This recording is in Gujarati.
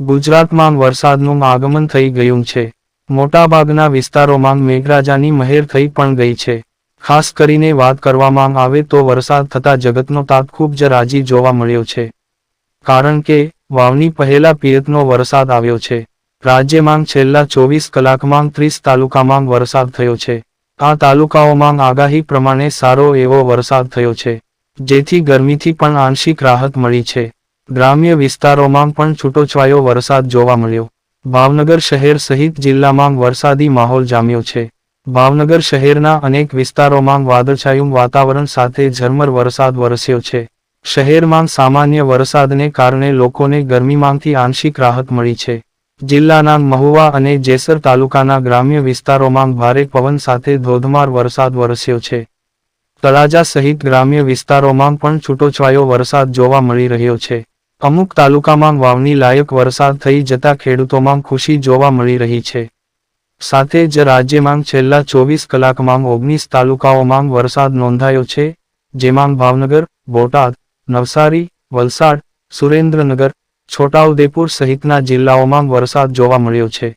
ગુજરાતમાં વરસાદનું આગમન થઈ ગયું છે. મોટાભાગના વિસ્તારોમાં મેઘરાજાની મહેર થઈ પણ ગઈ છે. ખાસ કરીને વાત કરવામાં આવે તો વરસાદ થતા જગતનો તાત ખૂબ જ રાજી જોવા મળ્યો છે. કારણ કે, વાવણી પહેલા પિયતનો વરસાદ આવ્યો છે. રાજ્યમાં છેલ્લા ચોવીસ કલાકમાં ત્રીસ તાલુકામાં વરસાદ થયો છે. આ તાલુકાઓમાં આગાહી પ્રમાણે સારો એવો વરસાદ થયો છે. જેથી ગરમીથી પણ આંશિક રાહત મળી છે. ગ્રામ્ય વિસ્તારોમાં પણ છૂટોછવાયો વરસાદ જોવા મળ્યો. ભાવનગર શહેર સહિત જિલ્લામાં વરસાદી માહોલ જામ્યો છે. ભાવનગર શહેરના અનેક વિસ્તારોમાં વાદળછાયું વાતાવરણ સાથે ઝરમર વરસાદ વરસ્યો છે. શહેરમાં સામાન્ય વરસાદને કારણે લોકોને ગરમીમાંથી આંશિક રાહત મળી છે. જિલ્લાના મહુવા અને જેસર તાલુકાના ગ્રામ્ય વિસ્તારોમાં ભારે પવન સાથે ધોધમાર વરસાદ વરસ્યો છે. તળાજા સહિત ગ્રામ્ય વિસ્તારોમાં પણ છૂટોછવાયો વરસાદ જોવા મળી રહ્યો છે. અમુક તાલુકામાં વાવણી લાયક વરસાદ થઈ જતા ખેડૂતોમાં ખુશી જોવા મળી રહી છે. સાથે જ રાજ્યમાં છેલ્લા ચોવીસ કલાકમાં ઓગણીસ તાલુકાઓમાં વરસાદ નોંધાયો છે, જેમાં ભાવનગર, બોટાદ, નવસારી, વલસાડ, સુરેન્દ્રનગર, છોટાઉદેપુર સહિતના જિલ્લાઓમાં વરસાદ જોવા મળ્યો છે.